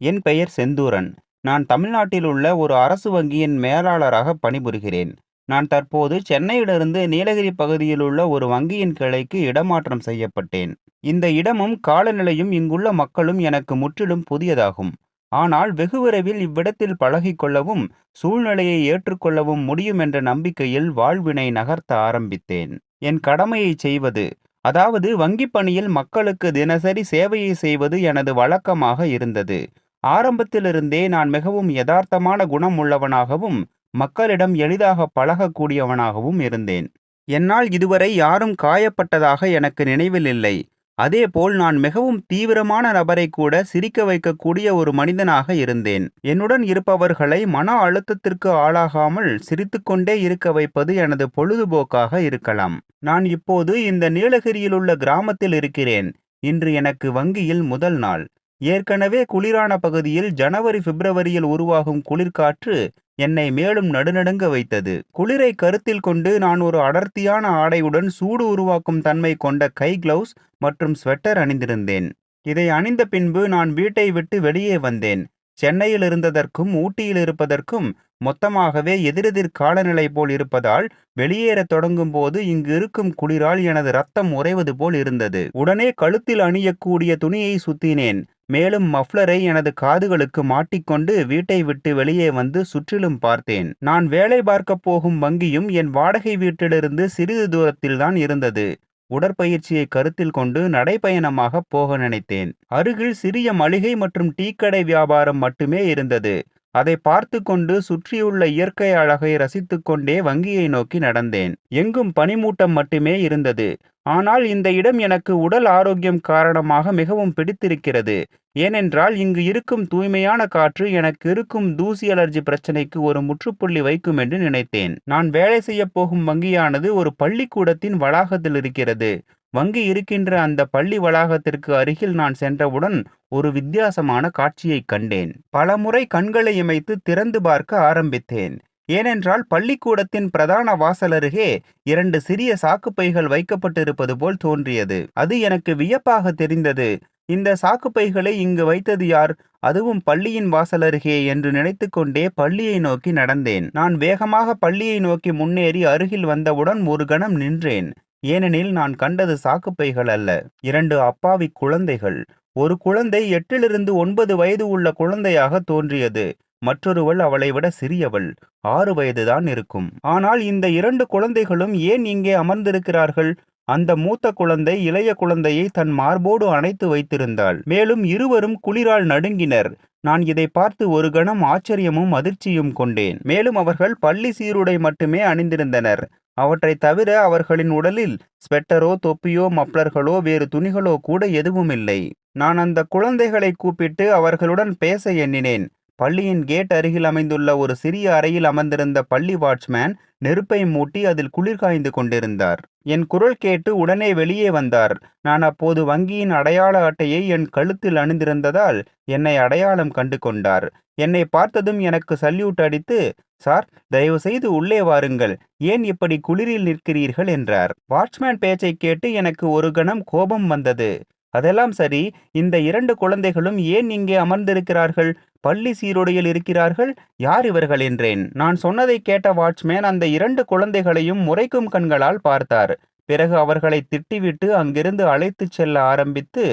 என் பெயர் செந்தூரன். நான் தமிழ்நாட்டில் உள்ள ஒரு அரசு வங்கியின் மேலாளராக பணிபுரிகிறேன். நான் தற்போது சென்னையிலிருந்து நீலகிரி பகுதியில் உள்ள ஒரு வங்கியின் கிளைக்கு இடமாற்றம் செய்யப்பட்டேன். இந்த இடமும் காலநிலையும் இங்குள்ள மக்களும் எனக்கு முற்றிலும் புதியதாகும். ஆனால் வெகு விரைவில் இவ்விடத்தில் பழகிக்கொள்ளவும் சூழ்நிலையை ஏற்றுக்கொள்ளவும் முடியும் என்ற நம்பிக்கையில் வாழ்வினை நகர்த்த ஆரம்பித்தேன். என் கடமையைச் செய்வது அதாவது வங்கிப் பணியில் மக்களுக்கு தினசரி சேவையை செய்வது எனது வழக்கமாக இருந்தது. ஆரம்பத்திலிருந்தே நான் மிகவும் யதார்த்தமான குணம் உள்ளவனாகவும், மக்களிடம் எளிதாக பழகக்கூடியவனாகவும் இருந்தேன். என்னால் இதுவரை யாரும் காயப்பட்டதாக எனக்கு நினைவில் இல்லை. அதேபோல் நான் மிகவும் தீவிரமான நபரை கூட சிரிக்க வைக்கக்கூடிய ஒரு மனிதனாக இருந்தேன். என்னுடன் இருப்பவர்களை மன அழுத்தத்திற்கு ஆளாகாமல் சிரித்துக்கொண்டே இருக்க வைப்பது எனது பொழுதுபோக்காக இருக்கலாம். நான் இப்போது இந்த நீலகிரியிலுள்ள கிராமத்தில் இருக்கிறேன். இன்று எனக்கு வங்கியில் முதல் நாள். ஏற்கனவே குளிரான பகுதியில் ஜனவரி பிப்ரவரியில் உருவாகும் குளிர்காற்று என்னை மேலும் நடுநடுங்க வைத்தது. குளிரை கருத்தில் கொண்டு நான் ஒரு அடர்த்தியான ஆடையுடன் சூடு உருவாக்கும் தன்மை கொண்ட கை கிளவுஸ் மற்றும் ஸ்வெட்டர் அணிந்திருந்தேன். இதை அணிந்த பின்பு நான் வீட்டை விட்டு வெளியே வந்தேன். சென்னையில் இருந்ததற்கும் ஊட்டியில் இருப்பதற்கும் மொத்தமாகவே எதிரெதிர் காலநிலை போல் இருப்பதால் வெளியேறத் தொடங்கும் போது இங்கு இருக்கும் குளிரால் எனது ரத்தம் உறைவது போல் இருந்தது. உடனே கழுத்தில் அணியக்கூடிய துணியை சுத்தினேன். மேலும் மஃப்ளரை எனது காதுகளுக்கு மாட்டிக்கொண்டு வீட்டை விட்டு வெளியே வந்து சுற்றிலும் பார்த்தேன். நான் வேலை பார்க்கப் போகும் வங்கியும் என் வாடகை வீட்டிலிருந்து சிறிது தூரத்தில்தான் இருந்தது. உடற்பயிற்சியை கருத்தில் கொண்டு நடைபயணமாக போக நினைத்தேன். அருகில் சிறிய மளிகை மற்றும் டீக்கடை வியாபாரம் மட்டுமே இருந்தது. அதை பார்த்து கொண்டு சுற்றியுள்ள இயற்கை அழகை ரசித்துக்கொண்டே வங்கியை நோக்கி நடந்தேன். எங்கும் பனிமூட்டம் மட்டுமே இருந்தது. ஆனால் இந்த இடம் எனக்கு உடல் ஆரோக்கியம் காரணமாக மிகவும் பிடித்திருக்கிறது. ஏனென்றால் இங்கு இருக்கும் தூய்மையான காற்று எனக்கு இருக்கும் தூசி அலர்ஜி பிரச்சனைக்கு ஒரு முற்றுப்புள்ளி வைக்கும் என்று நினைத்தேன். நான் வேலை செய்யப் போகும் வங்கியானது ஒரு பள்ளிக்கூடத்தின் வளாகத்தில் இருக்கிறது. வங்கி இருக்கின்ற அந்த பள்ளி வளாகத்திற்கு அருகில் நான் சென்றவுடன் ஒரு வித்தியாசமான காட்சியைக் கண்டேன். பலமுறை கண்களை இமைத்து திறந்து பார்க்க ஆரம்பித்தேன். ஏனென்றால் பள்ளிக்கூடத்தின் பிரதான வாசல் அருகே இரண்டு சிறிய சாக்குப்பைகள் வைக்கப்பட்டிருப்பது போல் தோன்றியது. அது எனக்கு வியப்பாக தெரிந்தது. இந்த சாக்குப்பைகளை இங்கு வைத்தது யார்? அதுவும் பள்ளியின் வாசல் அருகே என்று நினைத்து கொண்டே பள்ளியை நோக்கி நடந்தேன். நான் வேகமாக பள்ளியை நோக்கி முன்னேறி அருகில் வந்தவுடன் ஒரு கணம் நின்றேன். ஏனெனில் நான் கண்டது சாக்குப்பைகள் அல்ல. இரண்டு அப்பாவிக் குழந்தைகள். ஒரு குழந்தை எட்டிலிருந்து ஒன்பது வயது உள்ள குழந்தையாக தோன்றியது. மற்றொருவள் அவளை விட சிறியவள். ஆறு வயதுதான் இருக்கும். ஆனால் இந்த இரண்டு குழந்தைகளும் ஏன் இங்கே அமர்ந்திருக்கிறார்கள்? அந்த மூத்த குழந்தை இளைய குழந்தையை தன் மார்போடு அணைத்து வைத்திருந்தாள். மேலும் இருவரும் குளிரால் நடுங்கினர். நான் இதை பார்த்து ஒரு கணம் ஆச்சரியமும் அதிர்ச்சியும் கொண்டேன். மேலும் அவர்கள் பள்ளி சீருடை மட்டுமே அணிந்திருந்தனர். அவற்றைத் தவிர அவர்களின் உடலில் ஸ்வெட்டரோ தொப்பியோ மப்ளர்களோ வேறு துணிகளோ கூட எதுவுமில்லை. நான் அந்த குழந்தைகளை கூப்பிட்டு அவர்களுடன் பேச எண்ணினேன். பள்ளியின் கேட் அருகில் அமைந்துள்ள ஒரு சிறிய அறையில் அமர்ந்திருந்த பள்ளி வாட்ச்மேன் நெருப்பை மூட்டி அதில் குளிர் காய்ந்து கொண்டிருந்தார். என் குரல் கேட்டு உடனே வெளியே வந்தார். நான் அப்போது வங்கியின் அடையாள அட்டையை என் கழுத்தில் அணிந்திருந்ததால் என்னை அடையாளம் கண்டு கொண்டார். என்னை பார்த்ததும் எனக்கு சல்யூட் அடித்து சார் தயவு செய்து உள்ளே வாருங்கள். ஏன் இப்படி குளிரில் நிற்கிறீர்கள் என்றார். வாட்ச்மேன் பேச்சைக் கேட்டு எனக்கு ஒரு கணம் கோபம் வந்தது. அதெல்லாம் சரி இந்த இரண்டு குழந்தைகளும் ஏன் இங்கே அமர்ந்திருக்கிறார்கள்? பள்ளி சீருடையில் இருக்கிறார்கள். யார் இவர்கள் என்றேன். நான் சொன்னதைக் கேட்ட வாட்ச்மேன் அந்த இரண்டு குழந்தைகளையும் முறைக்கும் கண்களால் பார்த்தார். பிறகு அவர்களை திட்டிவிட்டு அங்கிருந்து அழைத்துச் செல்ல ஆரம்பித்து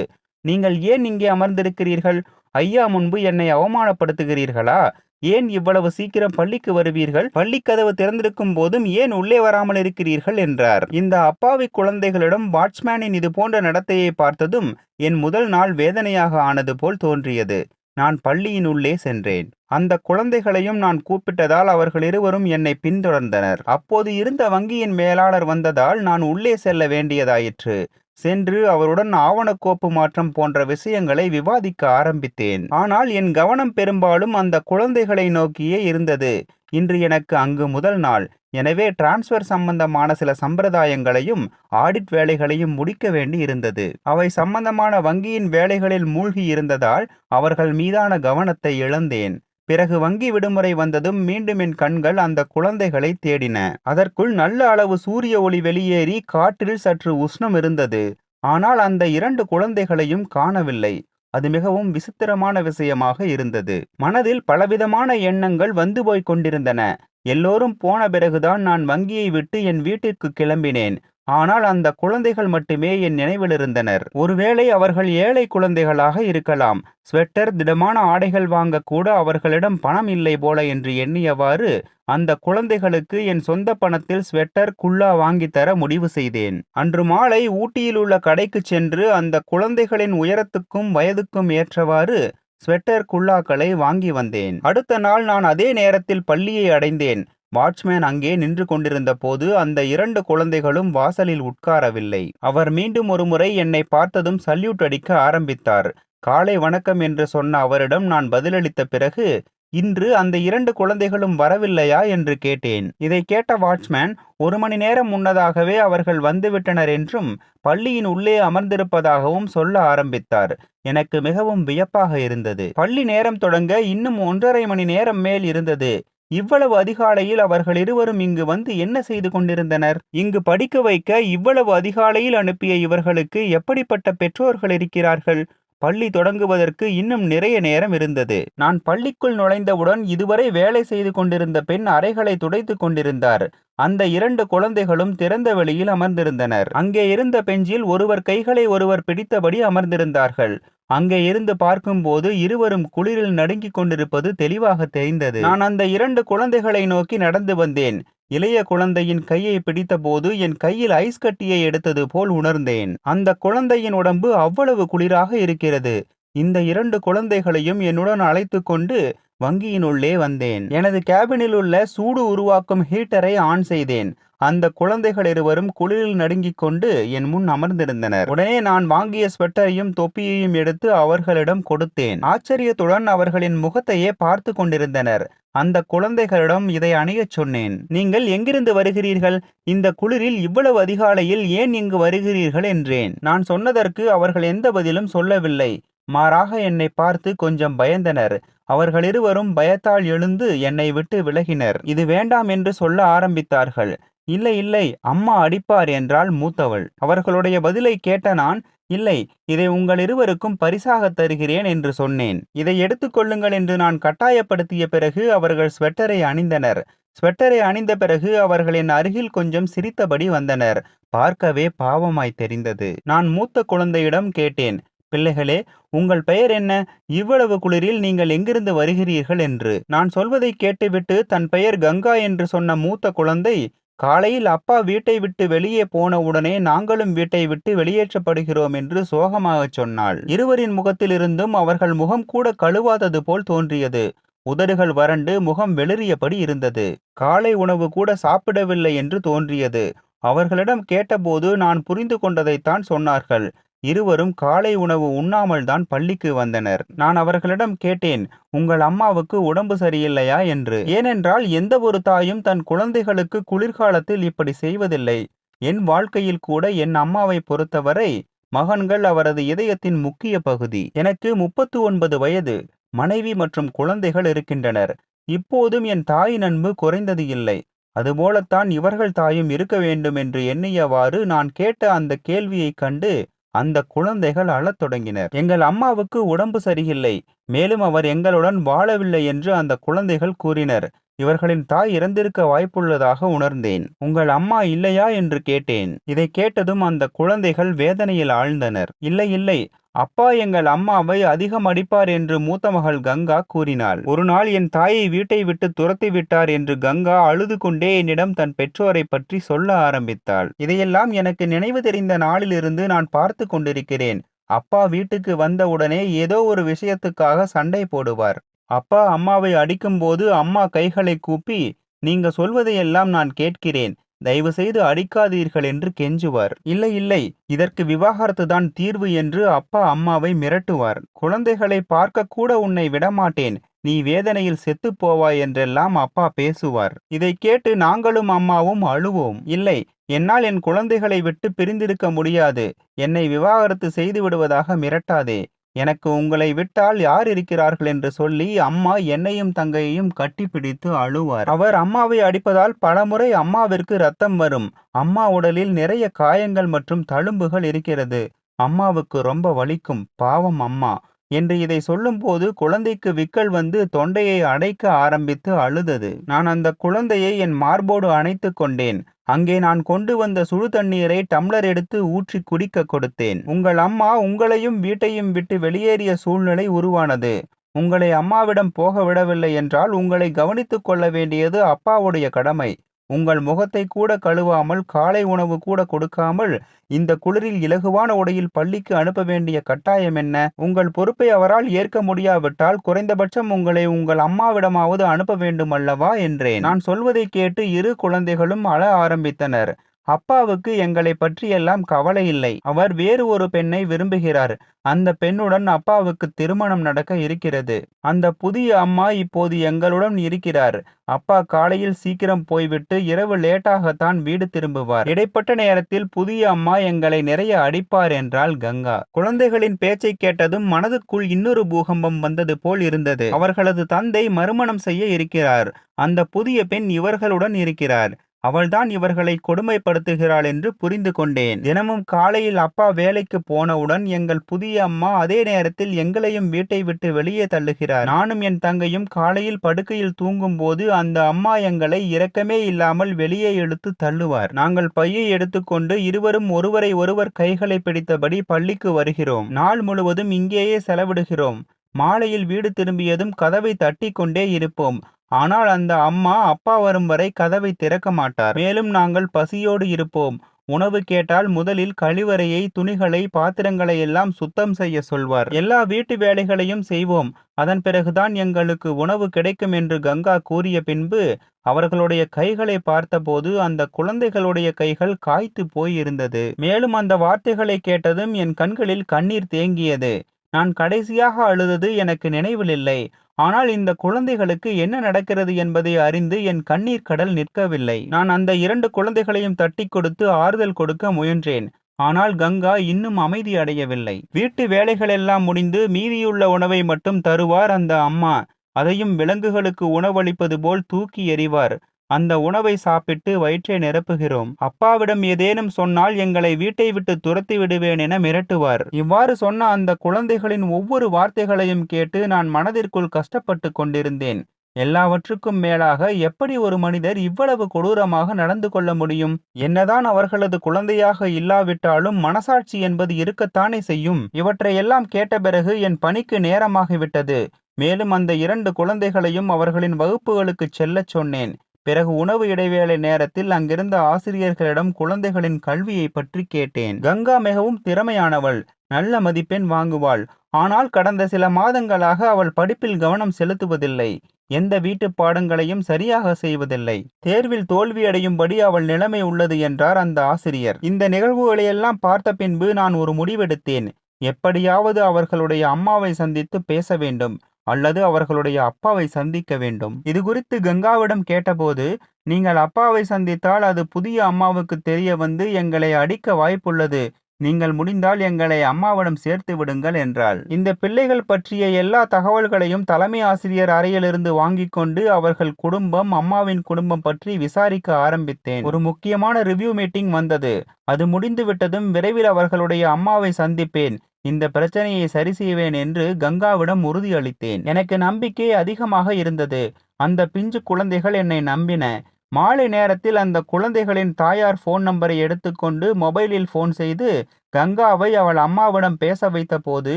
நீங்கள் ஏன் இங்கே அமர்ந்திருக்கிறீர்கள்? ஐயா முன்பு என்னை அவமானப்படுத்துகிறீர்களா? ஏன் இவ்வளவு சீக்கிரம் பள்ளிக்கு வருவீர்கள்? பள்ளிக்கதவு திறந்திருக்கும் போதும் ஏன் உள்ளே வராமல் இருக்கிறீர்கள் என்றார். இந்த அப்பாவிக் குழந்தைகளிடம் வாட்ச்மேனின் இது போன்ற நடத்தையை பார்த்ததும் என் முதல் நாள் வேதனையாக ஆனது போல் தோன்றியது. நான் பள்ளியின் உள்ளே சென்றேன். அந்த குழந்தைகளையும் நான் கூப்பிட்டதால் அவர்கள் இருவரும் என்னை பின்தொடர்ந்தனர். அப்போது இருந்த வங்கியின் மேலாளர் வந்ததால் நான் உள்ளே செல்ல வேண்டியதாயிற்று. சென்று அவருடன் ஆவணக்கோப்பு மாற்றம் போன்ற விஷயங்களை விவாதிக்க ஆரம்பித்தேன். ஆனால் என் கவனம் பெரும்பாலும் அந்த குழந்தைகளை நோக்கியே இருந்தது. இன்று எனக்கு அங்கு முதல் நாள். எனவே டிரான்ஸ்ஃபர் சம்பந்தமான சில சம்பிரதாயங்களையும் ஆடிட் வேலைகளையும் முடிக்க வேண்டி இருந்தது. அவை சம்பந்தமான வங்கியின் வேலைகளில் மூழ்கி இருந்ததால் அவர்கள் மீதான கவனத்தை இழந்தேன். பிறகு வங்கி விடுமுறை வந்ததும் மீண்டும் என் கண்கள் அந்த குழந்தைகளை தேடின. அதற்குள் நல்ல அளவு சூரிய ஒளி வெளியேறி காற்றில் சற்று உஷ்ணம் இருந்தது. ஆனால் அந்த இரண்டு குழந்தைகளையும் காணவில்லை. அது மிகவும் விசித்திரமான விஷயமாக இருந்தது மனதில் பலவிதமான எண்ணங்கள் வந்து போய்க் கொண்டிருந்தன எல்லோரும் போன பிறகுதான் நான் வங்கியை விட்டு என் வீட்டிற்கு கிளம்பினேன் ஆனால் அந்த குழந்தைகள் மட்டுமே என் நினைவில் இருந்தனர். ஒருவேளை அவர்கள் ஏழை குழந்தைகளாக இருக்கலாம். ஸ்வெட்டர் திடமான ஆடைகள் வாங்க கூட அவர்களிடம் பணம் இல்லை போல என்று எண்ணியவாறு அந்த குழந்தைகளுக்கு என் சொந்த பணத்தில் ஸ்வெட்டர் குல்லா வாங்கி தர முடிவு செய்தேன். அன்று மாலை ஊட்டியில் உள்ள கடைக்கு சென்று அந்த குழந்தைகளின் உயரத்துக்கும் வயதுக்கும் ஏற்றவாறு ஸ்வெட்டர் குல்லாக்களை வாங்கி வந்தேன். அடுத்த நாள் நான் அதே நேரத்தில் பள்ளியை அடைந்தேன். வாட்ச்மேன் அங்கே நின்று கொண்டிருந்த போது அந்த இரண்டு குழந்தைகளும் வாசலில் உட்காரவில்லை. அவர் மீண்டும் ஒருமுறை என்னை பார்த்ததும் சல்யூட் அடிக்க ஆரம்பித்தார். காலை வணக்கம் என்று சொன்ன அவரிடம் நான் பதிலளித்த பிறகு இன்று அந்த இரண்டு குழந்தைகளும் வரவில்லையா? என்று கேட்டேன். இதை கேட்ட வாட்ச்மேன் ஒரு மணி நேரம் முன்னதாகவே அவர்கள் வந்துவிட்டனர் என்றும் பள்ளியின் உள்ளே அமர்ந்திருப்பதாகவும் சொல்ல ஆரம்பித்தார். எனக்கு மிகவும் வியப்பாக இருந்தது. பள்ளி நேரம் தொடங்க இன்னும் ஒன்றரை மணி நேரம் மேல் இருந்தது. இவ்வளவு அதிகாலையில் அவர்கள் இருவரும் இங்கு வந்து என்ன செய்து கொண்டிருந்தனர்? இங்கு படிக்க வைக்க இவ்வளவு அதிகாலையில் அனுப்பிய இவர்களுக்கு எப்படிப்பட்ட பெற்றோர்கள் இருக்கிறார்கள்? பள்ளி தொடங்குவதற்கு இன்னும் நிறைய நேரம் இருந்தது. நான் பள்ளிக்குள் நுழைந்தவுடன் இதுவரை வேலை செய்து கொண்டிருந்த பெண் அறைகளை துடைத்து கொண்டிருந்தார். அந்த இரண்டு குழந்தைகளும் திறந்த வெளியில் அமர்ந்திருந்தனர். அங்கே இருந்த பெஞ்சில் ஒருவர் கைகளை ஒருவர் பிடித்தபடி அமர்ந்திருந்தார்கள். அங்கே இருந்து பார்க்கும்போது இருவரும் குளிரில் நடுங்கிக் கொண்டிருப்பது தெளிவாக தெரிந்தது. நான் அந்த இரண்டு குழந்தைகளை நோக்கி நடந்து வந்தேன். இளைய குழந்தையின் கையை பிடித்தபோது என் கையில் ஐஸ் கட்டியை எடுத்தது போல் உணர்ந்தேன். அந்த குழந்தையின் உடம்பு அவ்வளவு குளிராக இருக்கிறது. இந்த இரண்டு குழந்தைகளையும் என்னுடன் அழைத்து கொண்டு வங்கியினுள்ளே வந்தேன். எனது கேபினில் உள்ள சூடு உருவாக்கும் ஹீட்டரை ஆன் செய்தேன். அந்த குழந்தைகள் இருவரும் குளிரில் நடுங்கிக் கொண்டு என் முன் அமர்ந்திருந்தனர். உடனே நான் வாங்கிய ஸ்வெட்டரையும் தொப்பியையும் எடுத்து அவர்களிடம் கொடுத்தேன். ஆச்சரியத்துடன் அவர்களின் முகத்தையே பார்த்து கொண்டிருந்தனர். அந்த குழந்தைகளிடம் இதை அணியச் சொன்னேன். நீங்கள் எங்கிருந்து வருகிறீர்கள்? இந்த குளிரில் இவ்வளவு அதிகாலையில் ஏன் இங்கு வருகிறீர்கள்? என்றேன். நான் சொன்னதற்கு அவர்கள் எந்த பதிலும் சொல்லவில்லை. மாறாக என்னை பார்த்து கொஞ்சம் பயந்தனர். அவர்கள் இருவரும் பயத்தால் எழுந்து என்னை விட்டு விலகினர். இது வேண்டாம் என்று சொல்ல ஆரம்பித்தார்கள். இல்லை இல்லை அம்மா அடிப்பார் என்றாள் மூத்தவள். அவர்களுடைய பதிலை கேட்ட நான் இல்லை இதை உங்கள் இருவருக்கும் பரிசாக தருகிறேன் என்று சொன்னேன். இதை எடுத்துக்கொள்ளுங்கள் என்று நான் கட்டாயப்படுத்திய பிறகு அவர்கள் ஸ்வெட்டரை அணிந்தனர். ஸ்வெட்டரை அணிந்த பிறகு அவர்களின் அருகில் கொஞ்சம் சிரித்தபடி வந்தனர். பார்க்கவே பாவமாய் தெரிந்தது. நான் மூத்த குழந்தையிடம் கேட்டேன் பிள்ளைகளே உங்கள் பெயர் என்ன? இவ்வளவு குளிரில் நீங்கள் எங்கிருந்து வருகிறீர்கள்? என்று. நான் சொல்வதை கேட்டுவிட்டு தன் பெயர் கங்கா என்று சொன்ன மூத்த குழந்தை காலையில் அப்பா வீட்டை விட்டு வெளியே போன உடனே நாங்களும் வீட்டை விட்டு வெளியேற்றப்படுகிறோம் என்று சோகமாகச் சொன்னாள். இருவரின் முகத்திலிருந்தும் அவர்கள் முகம் கூட கழுவாதது போல் தோன்றியது. உதடுகள் வறண்டு முகம் வெளிறியபடி இருந்தது. காலை உணவு கூட சாப்பிடவில்லை என்று தோன்றியது. அவர்களிடம் கேட்டபோது நான் புரிந்து கொண்டதைத்தான் சொன்னார்கள். இருவரும் காலை உணவு உண்ணாமல்தான் பள்ளிக்கு வந்தனர். நான் அவர்களிடம் கேட்டேன் உங்கள் அம்மாவுக்கு உடம்பு சரியில்லையா? என்று. ஏனென்றால் எந்த ஒரு தாயும் தன் குழந்தைகளுக்கு குளிர்காலத்தில் இப்படி செய்வதில்லை. என் வாழ்க்கையில் கூட என் அம்மாவை பொறுத்தவரை மகன்கள் அவரது இதயத்தின் முக்கிய பகுதி. எனக்கு முப்பத்து ஒன்பது வயது மனைவி மற்றும் குழந்தைகள் இருக்கின்றனர். இப்போதும் என் தாயின் அன்பு குறைந்தது இல்லை. அதுபோலத்தான் இவர்கள் தாயும் இருக்க வேண்டும் என்று எண்ணியவாறு நான் கேட்ட அந்த கேள்வியைக் கண்டு அந்த குழந்தைகள் அழத் தொடங்கினர். எங்கள் அம்மாவுக்கு உடம்பு சரியில்லை. மேலும் அவர் எங்களுடன் வாழவில்லை என்று அந்த குழந்தைகள் கூறினர். இவர்களின் தாய் இறந்திருக்க வாய்ப்புள்ளதாக உணர்ந்தேன். உங்கள் அம்மா இல்லையா? என்று கேட்டேன். இதை கேட்டதும் அந்த குழந்தைகள் வேதனையில் ஆழ்ந்தனர். இல்லை இல்லை. அப்பா எங்கள் அம்மாவை அதிகம் அடிப்பார் என்று மூத்த மகள் கங்கா கூறினாள். ஒரு நாள் என் தாயை வீட்டை விட்டு துரத்தி விட்டார் என்று கங்கா அழுது கொண்டே என்னிடம் தன் பெற்றோரை பற்றி சொல்ல ஆரம்பித்தாள். இதையெல்லாம் எனக்கு நினைவு தெரிந்த நாளிலிருந்து நான் பார்த்து கொண்டிருக்கிறேன். அப்பா வீட்டுக்கு வந்தவுடனே ஏதோ ஒரு விஷயத்துக்காக சண்டை போடுவார். அப்பா அம்மாவை அடிக்கும்போது அம்மா கைகளை கூப்பி நீங்க சொல்வதையெல்லாம் நான் கேட்கிறேன். தயவு செய்து அடிக்காதீர்கள் என்று கெஞ்சுவார். இல்லை இல்லை. இதற்கு விவாகரத்து தான் தீர்வு என்று அப்பா அம்மாவை மிரட்டுவார். குழந்தைகளை பார்க்க கூட உன்னை விடமாட்டேன். நீ வேதனையில் செத்து போவாய் என்றெல்லாம் அப்பா பேசுவார். இதை கேட்டு நாங்களும் அம்மாவும் அழுவோம். இல்லை என்னால் என் குழந்தைகளை விட்டு பிரிந்திருக்க முடியாது. என்னை விவாகரத்து செய்து விடுவதாக மிரட்டாதே. எனக்கு உங்களை விட்டால் யார் இருக்கிறார்கள் என்று சொல்லி அம்மா என்னையும் தங்கையையும் கட்டிப்பிடித்து அழுவார். அவர் அம்மாவை அடிப்பதால் பலமுறை அம்மாவிற்கு ரத்தம் வரும். அம்மா உடலில் நிறைய காயங்கள் மற்றும் தழும்புகள் இருக்கிறது. அம்மாவுக்கு ரொம்ப வலிக்கும். பாவம் அம்மா. என்று இதை சொல்லும்போது குழந்தைக்கு விக்கல் வந்து தொண்டையை அடைக்க ஆரம்பித்து அழுதது. நான் அந்த குழந்தையை என் மார்போடு அணைத்து கொண்டேன். அங்கே நான் கொண்டு வந்த சுடு தண்ணீரை டம்ளர் எடுத்து ஊற்றி குடிக்க கொடுத்தேன். உங்கள் அம்மா உங்களையும் வீட்டையும் விட்டு வெளியேறிய சூழ்நிலை உருவானது. உங்களை அம்மாவிடம் போக விடவில்லை என்றால் உங்களை கவனித்துக் கொள்ள வேண்டியது அப்பாவுடைய கடமை. உங்கள் முகத்தை கூட கழுவாமல் காலை உணவு கூட கொடுக்காமல் இந்த குளிரில் இலகுவான உடையில் பள்ளிக்கு அனுப்ப வேண்டிய கட்டாயம் என்ன? உங்கள் பொறுப்பை அவரால் ஏற்க முடியாவிட்டால் குறைந்தபட்சம் உங்களை உங்கள் அம்மாவிடமாவது அனுப்ப வேண்டும் அல்லவா என்றேன். நான் சொல்வதை கேட்டு இரு குழந்தைகளும் அழ ஆரம்பித்தனர். அப்பாவுக்கு எங்களை பற்றியெல்லாம் கவலை இல்லை. அவர் வேறு ஒரு பெண்ணை விரும்புகிறார். அந்த பெண்ணுடன் அப்பாவுக்கு திருமணம் நடக்க இருக்கிறது. அந்த புதிய அம்மா இப்போது எங்களுடன் இருக்கிறார். அப்பா காலையில் சீக்கிரம் போய்விட்டு இரவு லேட்டாகத்தான் வீடு திரும்புவார். இடைப்பட்ட நேரத்தில் புதிய அம்மா எங்களை நிறைய அடிப்பார் என்றால் கங்கா. குழந்தைகளின் பேச்சை கேட்டதும் மனதுக்குள் இன்னொரு பூகம்பம் வந்தது போல் இருந்தது. அவர்களது தந்தை மறுமணம் செய்ய இருக்கிறார். அந்த புதிய பெண் இவர்களுடன் இருக்கிறார். அவள்தான் இவர்களை கொடுமைப்படுத்துகிறாள் என்று புரிந்து கொண்டேன். தினமும் காலையில் அப்பா வேலைக்கு போனவுடன் எங்கள் புதிய அம்மா அதே நேரத்தில் எங்களையும் வீட்டை விட்டு வெளியே தள்ளுகிறார். நானும் என் தங்கையும் காலையில் படுக்கையில் தூங்கும் போது அந்த அம்மா எங்களை இரக்கமே இல்லாமல் வெளியே எடுத்து தள்ளுவார். நாங்கள் பையை எடுத்துக்கொண்டு இருவரும் ஒருவரை ஒருவர் கைகளை பிடித்தபடி பள்ளிக்கு வருகிறோம். நாள் முழுவதும் இங்கேயே செலவிடுகிறோம். மாலையில் வீடு திரும்பியதும் கதவை தட்டி கொண்டே இருப்போம். ஆனால் அந்த அம்மா அப்பா வரும் வரை கதவை திறக்க மாட்டார். மேலும் நாங்கள் பசியோடு இருப்போம். உணவு கேட்டால் முதலில் கழிவறையை துணிகளை பாத்திரங்களை எல்லாம் சுத்தம் செய்ய சொல்வார். எல்லா வீட்டு வேலைகளையும் செய்வோம். அதன் பிறகுதான் எங்களுக்கு உணவு கிடைக்கும் என்று கங்கா கூறிய பின்பு அவர்களுடைய கைகளை பார்த்தபோது அந்த குழந்தைகளுடைய கைகள் காய்த்து போயிருந்தது. மேலும் அந்த வார்த்தைகளை கேட்டதும் என் கண்களில் கண்ணீர் தேங்கியது. நான் கடைசியாக அழுதது எனக்கு நினைவில் இல்லை ஆனால் இந்த குழந்தைகளுக்கு என்ன நடக்கிறது என்பதை அறிந்து என் கண்ணீர் கடல் நிற்கவில்லை. நான் அந்த இரண்டு குழந்தைகளையும் தட்டி கொடுத்து ஆறுதல் கொடுக்க முயன்றேன். ஆனால் கங்கா இன்னும் அமைதி அடையவில்லை. வீட்டு வேலைகளெல்லாம் முடிந்து மீதியுள்ள உணவை மட்டும் தருவார் அந்த அம்மா. அதையும் விலங்குகளுக்கு உணவளிப்பது போல் தூக்கி எறிவார். அந்த உணவை சாப்பிட்டு வயிற்றை நிரப்புகிறோம். அப்பாவிடம் ஏதேனும் சொன்னால் எங்களை வீட்டை விட்டு துரத்தி விடுவேன் என மிரட்டுவார். இவ்வாறு சொன்ன அந்த குழந்தைகளின் ஒவ்வொரு வார்த்தைகளையும் கேட்டு நான் மனதிற்குள் கஷ்டப்பட்டு கொண்டிருந்தேன். எல்லாவற்றுக்கும் மேலாக எப்படி ஒரு மனிதர் இவ்வளவு கொடூரமாக நடந்து கொள்ள முடியும்? என்னதான் அவர்களது குழந்தையாக இல்லாவிட்டாலும் மனசாட்சி என்பது இருக்கத்தானே செய்யும். இவற்றையெல்லாம் கேட்ட பிறகு என் பணிக்கு நேரமாகிவிட்டது. மேலும் அந்த இரண்டு குழந்தைகளையும் அவர்களின் வகுப்புகளுக்கு செல்லச் சொன்னேன். பிறகு உணவு இடைவேளை நேரத்தில் அங்கிருந்த ஆசிரியர்களிடம் குழந்தைகளின் கல்வியை பற்றி கேட்டேன். கங்கா மிகவும் திறமையானவள் நல்ல மதிப்பெண் வாங்குவாள். ஆனால் கடந்த சில மாதங்களாக அவள் படிப்பில் கவனம் செலுத்துவதில்லை. எந்த வீட்டு பாடங்களையும் சரியாக செய்வதில்லை. தேர்வில் தோல்வியடையும்படி அவள் நிலைமை உள்ளது என்றார் அந்த ஆசிரியர். இந்த நிகழ்வுகளையெல்லாம் பார்த்த பின்பு நான் ஒரு முடிவெடுத்தேன். எப்படியாவது அவர்களுடைய அம்மாவை சந்தித்து பேச வேண்டும். அல்லது அவர்களுடைய அப்பாவை சந்திக்க வேண்டும். இது குறித்து கங்காவிடம் கேட்டபோது நீங்கள் அப்பாவை சந்தித்தால் அது புதிய அம்மாவுக்கு தெரிய வந்து எங்களை அடிக்க வாய்ப்புள்ளது. நீங்கள் முடிந்தால் எங்களை அம்மாவிடம் சேர்த்து விடுங்கள் என்றாள். இந்த பிள்ளைகள் பற்றிய எல்லா தகவல்களையும் தலைமை ஆசிரியர் அறையிலிருந்து வாங்கிக் கொண்டு அவர்கள் குடும்பம் அம்மாவின் குடும்பம் பற்றி விசாரிக்க ஆரம்பித்தேன். ஒரு முக்கியமான ரிவ்யூ மீட்டிங் வந்தது. அது முடிந்து விட்டதும் விரைவில் அவர்களுடைய அம்மாவை சந்திப்பேன். இந்த பிரச்சனையை சரி செய்வேன் என்று கங்காவிடம் உறுதியளித்தேன். எனக்கு நம்பிக்கை அதிகமாக இருந்தது. அந்த பிஞ்சு குழந்தைகள் என்னை நம்பின. மாலை நேரத்தில் அந்த குழந்தைகளின் தாயார் ஃபோன் நம்பரை எடுத்துக்கொண்டு மொபைலில் ஃபோன் செய்து கங்காவை அவள் அம்மாவிடம் பேச வைத்த போது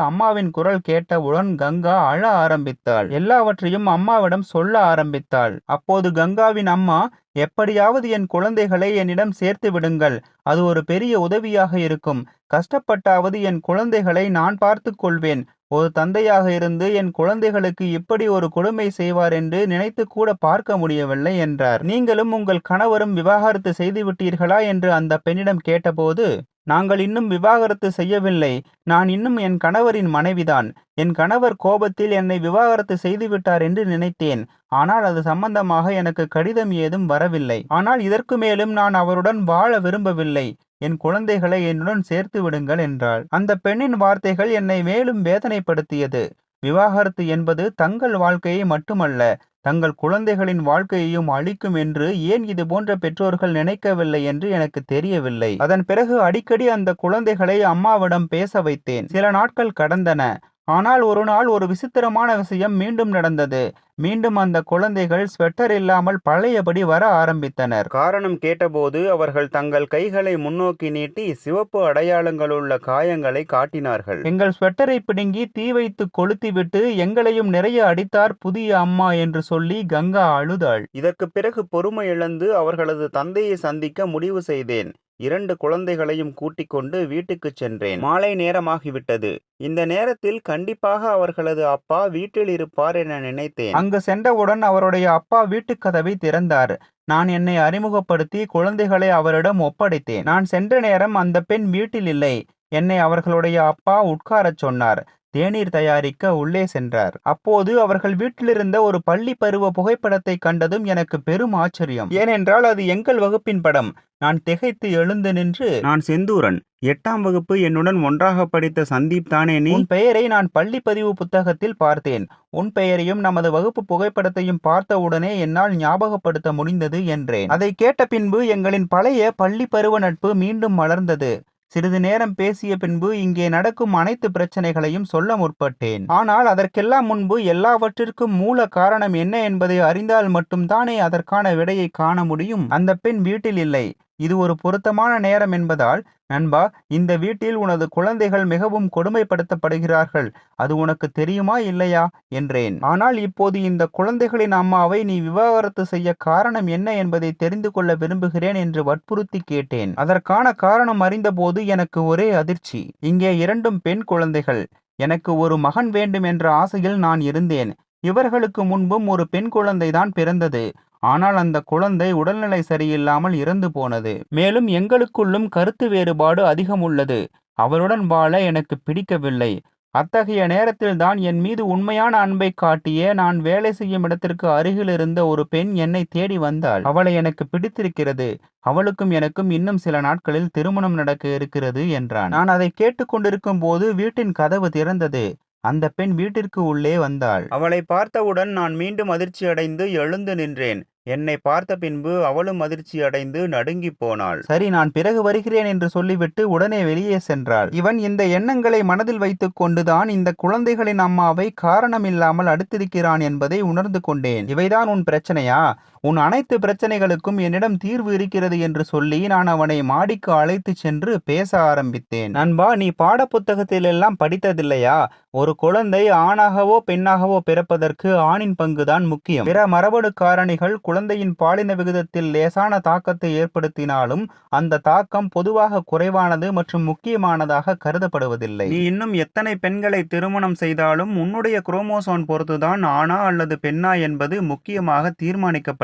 அம்மாவின் குரல் கேட்டவுடன் கங்கா அழ ஆரம்பித்தாள். எல்லாவற்றையும் அம்மாவிடம் சொல்ல ஆரம்பித்தாள். அப்போது கங்காவின் அம்மா எப்படியாவது என் குழந்தைகளை என்னிடம் சேர்த்து விடுங்கள். அது ஒரு பெரிய உதவியாக இருக்கும். கஷ்டப்பட்டாவது என் குழந்தைகளை நான் பார்த்து கொள்வேன். ஒரு தந்தையாக இருந்து என் குழந்தைகளுக்கு இப்படி ஒரு கொடுமை செய்வார் என்று நினைத்து கூட பார்க்க முடியவில்லை என்றார். நீங்களும் உங்கள் கணவரும் விவாகரத்து செய்து விட்டீர்களா? என்று அந்த பெண்ணிடம் கேட்டபோது நாங்கள் இன்னும் விவாகரத்து செய்யவில்லை. நான் இன்னும் என் கணவரின் மனைவிதான். என் கணவர் கோபத்தில் என்னை விவாகரத்து செய்துவிட்டார் என்று நினைத்தேன். ஆனால் அது சம்பந்தமாக எனக்கு கடிதம் ஏதும் வரவில்லை. ஆனால் இதற்கு மேலும் நான் அவருடன் வாழ விரும்பவில்லை. என் குழந்தைகளை என்னுடன் சேர்த்து விடுங்கள் என்றாள். அந்த பெண்ணின் வார்த்தைகள் என்னை மேலும் வேதனைப்படுத்தியது. விவாகரத்து என்பது தங்கள் வாழ்க்கையை மட்டுமல்ல தங்கள் குழந்தைகளின் வாழ்க்கையையும் அழிக்கும் என்று ஏன் இது போன்ற பெற்றோர்கள் நினைக்கவில்லை என்று எனக்கு தெரியவில்லை. அதன் பிறகு அடிக்கடி அந்த குழந்தைகளை அம்மாவிடம் பேச வைத்தேன். சில நாட்கள் கடந்தன. ஆனால் ஒரு நாள் ஒரு விசித்திரமான விஷயம் மீண்டும் நடந்தது. மீண்டும் அந்த குழந்தைகள் ஸ்வெட்டர் இல்லாமல் பழையபடி வர ஆரம்பித்தனர். காரணம் கேட்டபோது அவர்கள் தங்கள் கைகளை முன்னோக்கி நீட்டி சிவப்பு அடையாளங்களுள்ள காயங்களை காட்டினார்கள். எங்கள் ஸ்வெட்டரை பிடுங்கி தீ வைத்து கொளுத்திவிட்டு எங்களையும் நிறைய அடித்தார் புதிய அம்மா என்று சொல்லி கங்கா அழுதாள். இதற்கு பிறகு பொறுமை இழந்து அவர்களது தந்தையை சந்திக்க முடிவு செய்தேன். இரண்டு குழந்தைகளையும் கூட்டிக் கொண்டு சென்றேன். மாலை நேரமாகிவிட்டது. இந்த நேரத்தில் கண்டிப்பாக அவர்களது அப்பா வீட்டில் இருப்பார் என நினைத்தேன். அங்கு சென்றவுடன் அவருடைய அப்பா வீட்டுக் கதவை திறந்தார். நான் என்னை அறிமுகப்படுத்தி குழந்தைகளை அவரிடம் ஒப்படைத்தேன். நான் சென்ற நேரம் அந்த பெண் வீட்டில் இல்லை. என்னை அவர்களுடைய அப்பா உட்காரச் சொன்னார். தேநீர் தயாரிக்க உள்ளே சென்றார். அப்போது அவர்கள் வீட்டிலிருந்த ஒரு பள்ளி பருவ புகைப்படத்தை கண்டதும் எனக்கு பெரும் ஆச்சரியம். ஏனென்றால் அது எங்கள் வகுப்பின் படம். நான் திகைத்து எழுந்து நின்று நான் செந்தூரன். எட்டாம் வகுப்பு என்னுடன் ஒன்றாக படித்த சந்தீப் தானே நீ? பெயரை நான் பள்ளி பதிவு புத்தகத்தில் பார்த்தேன். உன் பெயரையும் நமது வகுப்பு புகைப்படத்தையும் பார்த்தவுடனே என்னால் ஞாபகப்படுத்த முடிந்தது என்றேன். அதை கேட்ட பின்பு எங்களின் பழைய பள்ளி பருவ நட்பு மீண்டும் மலர்ந்தது. சிறிது நேரம் பேசிய பின்பு இங்கே நடக்கும் அனைத்து பிரச்சனைகளையும் சொல்ல முற்பட்டேன். ஆனால் அதற்கெல்லாம் முன்பு எல்லாவற்றிற்கும் மூல காரணம் என்ன என்பதை அறிந்தால் மட்டும்தானே அதற்கான விடையை காண முடியும். அந்த பெண் வீட்டில் இல்லை. இது ஒரு பொருத்தமான நேரம் என்பதால் நண்பா இந்த வீட்டில் உனது குழந்தைகள் மிகவும் கொடுமைப்படுத்தப்படுகிறார்கள். அது உனக்கு தெரியுமா இல்லையா? என்றேன். ஆனால் இப்போது இந்த குழந்தைகளின் அம்மாவை நீ விவாகரத்து செய்ய காரணம் என்ன என்பதை தெரிந்து கொள்ள விரும்புகிறேன் என்று வற்புறுத்தி கேட்டேன். அதற்கான காரணம் அறிந்தபோது எனக்கு ஒரே அதிர்ச்சி. இங்கே இரண்டும் பெண் குழந்தைகள். எனக்கு ஒரு மகன் வேண்டும் என்ற ஆசையில் நான் இருந்தேன். இவர்களுக்கு முன்பும் ஒரு பெண் குழந்தைதான் பிறந்தது. ஆனால் அந்த குழந்தை உடல்நிலை சரியில்லாமல் இறந்து போனது. மேலும் எங்களுக்குள்ளும் கருத்து வேறுபாடு அதிகம் உள்ளது அவருடன் வாழ எனக்கு பிடிக்கவில்லை. அத்தகைய நேரத்தில் தான் என் மீது உண்மையான அன்பை காட்டிய நான் வேலை செய்யும் இடத்திற்கு அருகில் இருந்த ஒரு பெண் என்னை தேடி வந்தாள். அவளை எனக்கு பிடித்திருக்கிறது. அவளுக்கும் எனக்கும் இன்னும் சில நாட்களில் திருமணம் நடக்க இருக்கிறது என்றான். நான் அதை கேட்டுக்கொண்டிருக்கும் போது வீட்டின் கதவு திறந்தது. அந்த பெண் வீட்டிற்கு உள்ளே வந்தாள். அவளை பார்த்தவுடன் நான் மீண்டும் அதிர்ச்சி அடைந்து எழுந்து நின்றேன். என்னை பார்த்த பின்பு அவளும் அதிர்ச்சி அடைந்து நடுங்கி போனாள். சரி நான் பிறகு வருகிறேன் என்று சொல்லிவிட்டு உடனே வெளியே சென்றாள். இவன் இந்த எண்ணங்களை மனதில் வைத்துக் கொண்டுதான் இந்த குழந்தைகளின் அம்மாவை காரணமில்லாமல் அடுத்திருக்கிறான் என்பதை உணர்ந்து கொண்டேன். இவைதான் உன் பிரச்சனையா? உன் அனைத்து பிரச்சனைகளுக்கும் என்னிடம் தீர்வு இருக்கிறது என்று சொல்லி நான் அவனை மாடிக்கு அழைத்துச் சென்று பேச ஆரம்பித்தேன். நண்பா நீ பாடப்புத்தகத்திலெல்லாம் படித்ததில்லையா? ஒரு குழந்தை ஆணாகவோ பெண்ணாகவோ பிறப்பதற்கு ஆணின் பங்குதான் முக்கியம். பிற மரபணு காரணிகள் குழந்தையின் பாலின விகிதத்தில் லேசான தாக்கத்தை ஏற்படுத்தினாலும் அந்த தாக்கம் பொதுவாக குறைவானது மற்றும் முக்கியமானதாக கருதப்படுவதில்லை. நீ இன்னும் எத்தனை பெண்களை திருமணம் செய்தாலும் உன்னுடைய குரோமோசோன் பொறுத்துதான் ஆணா அல்லது பெண்ணா என்பது முக்கியமாக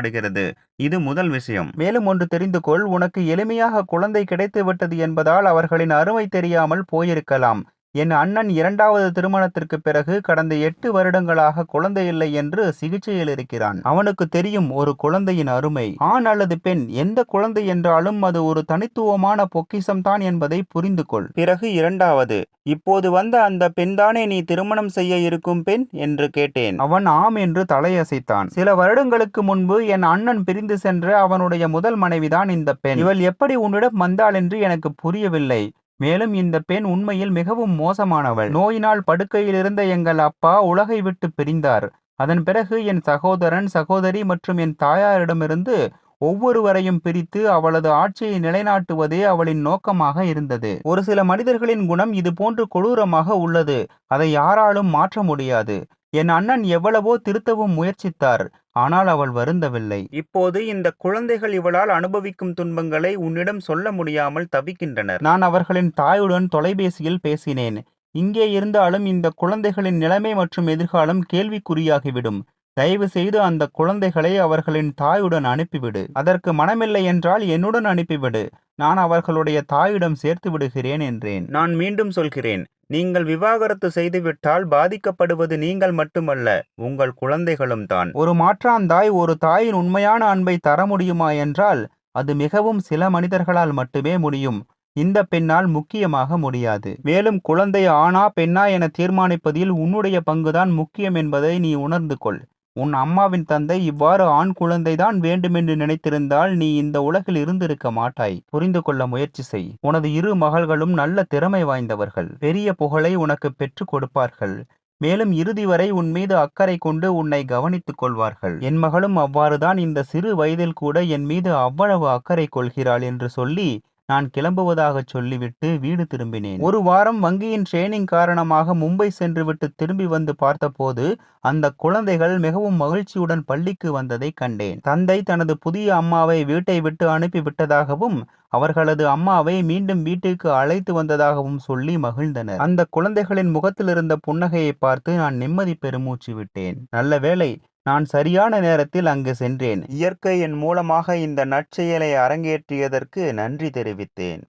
தீர்மானிக்கப்படுகிறது இது முதல் விஷயம். மேலும் ஒன்று தெரிந்து கொள் உனக்கு எளிமையாக குழந்தை கிடைத்து விட்டது என்பதால் அவர்களின் அருமை தெரியாமல் போயிருக்கலாம். என் அண்ணன் இரண்டாவது திருமணத்திற்கு பிறகு கடந்த எட்டு வருடங்களாக குழந்தை இல்லை என்று சிகிச்சையில் இருக்கிறான். அவனுக்கு தெரியும் ஒரு குழந்தையின் அருமை. ஆண் அல்லது பெண் எந்த குழந்தை என்றாலும் அது ஒரு தனித்துவமான பொக்கிசம்தான் என்பதை புரிந்து கொள். பிறகு இரண்டாவது இப்போது வந்த அந்த பெண்தானே நீ திருமணம் செய்ய இருக்கும் பெண் என்று கேட்டேன். அவன் ஆம் என்று தலையசைத்தான். சில வருடங்களுக்கு முன்பு என் அண்ணன் பிரிந்து சென்ற அவனுடைய முதல் மனைவிதான் இந்த பெண். இவள் எப்படி உன்னிடம் வந்தாள் என்று எனக்கு புரியவில்லை. மேலும் இந்த பெண் உண்மையில் மிகவும் மோசமானவள். நோயினால் படுக்கையில் இருந்த எங்கள் அப்பா உலகை விட்டு பிரிந்தார். அதன் பிறகு என் சகோதரன் சகோதரி மற்றும் என் தாயாரிடமிருந்து ஒவ்வொருவரையும் பிரித்து அவளது ஆட்சியை நிலைநாட்டுவதே அவளின் நோக்கமாக இருந்தது. ஒரு சில மனிதர்களின் குணம் இது போன்று கொடூரமாக உள்ளது. அதை யாராலும் மாற்ற முடியாது. என் அண்ணன் எவ்வளவோ திருத்தவும் முயற்சித்தார். ஆனால் அவள் வருந்தவில்லை. இப்போது இந்த குழந்தைகள் இவளால் அனுபவிக்கும் துன்பங்களை உன்னிடம் சொல்ல முடியாமல் தவிக்கின்றனர். நான் அவர்களின் தாயுடன் தொலைபேசியில் பேசினேன். இங்கே இருந்தாலும் இந்த குழந்தைகளின் நிலைமை மற்றும் எதிர்காலம் கேள்விக்குறியாகிவிடும். தயவு செய்து அந்த குழந்தைகளை அவர்களின் தாயுடன் அனுப்பிவிடு. அதற்கு மனமில்லை என்றால் என்னுடன் அனுப்பிவிடு. நான் அவர்களுடைய தாயிடம் சேர்த்து விடுகிறேன் என்றேன். நான் மீண்டும் சொல்கிறேன். நீங்கள் விவாகரத்து செய்துவிட்டால் பாதிக்கப்படுவது நீங்கள் மட்டுமல்ல உங்கள் குழந்தைகளும் தான். ஒரு மாற்றாந்தாய் ஒரு தாயின் உண்மையான அன்பை தர முடியுமா என்றால் அது மிகவும் சில மனிதர்களால் மட்டுமே முடியும். இந்த பெண்ணால் முக்கியமாக முடியாது. மேலும் குழந்தை ஆணா பெண்ணா என தீர்மானிப்பதில் உன்னுடைய பங்குதான் முக்கியம் என்பதை நீ உணர்ந்து கொள். உன் அம்மாவின் தந்தை இவ்வாறு ஆண் குழந்தைதான் வேண்டுமென்று நினைத்திருந்தால் நீ இந்த உலகில் இருந்திருக்க மாட்டாய். புரிந்து கொள்ள முயற்சி செய். உனது இரு மகள்களும் நல்ல திறமை வாய்ந்தவர்கள். பெரிய புகழை உனக்கு பெற்றுக் கொடுப்பார்கள். மேலும் இறுதி வரை உன் மீது அக்கறை கொண்டு உன்னை கவனித்துக் கொள்வார்கள். என் மகளும் அவ்வாறுதான் இந்த சிறு வயதில் கூட என் மீது அவ்வளவு அக்கறை கொள்கிறாள் என்று சொல்லி நான் கிளம்புவதாக சொல்லிவிட்டு வீடு திரும்பினேன். ஒரு வாரம் வங்கியின் ட்ரெயினிங் காரணமாக மும்பை சென்றுவிட்டு திரும்பி வந்து பார்த்தபோது அந்த குழந்தைகள் மிகவும் மகிழ்ச்சியுடன் பள்ளிக்கு வந்ததை கண்டேன். தந்தை தனது புதிய அம்மாவை வீட்டை விட்டு அனுப்பி விட்டதாகவும் அவர்களது அம்மாவை மீண்டும் வீட்டிற்கு அழைத்து வந்ததாகவும் சொல்லி மகிழ்ந்தனர். அந்த குழந்தைகளின் முகத்தில் இருந்த புன்னகையை பார்த்து நான் நிம்மதி பெருமூச்சு விட்டேன். நல்ல வேளை நான் சரியான நேரத்தில் அங்கு சென்றேன். இயற்கை என் மூலமாக இந்த நற்செயலை அரங்கேற்றியதற்கு நன்றி தெரிவித்தேன்.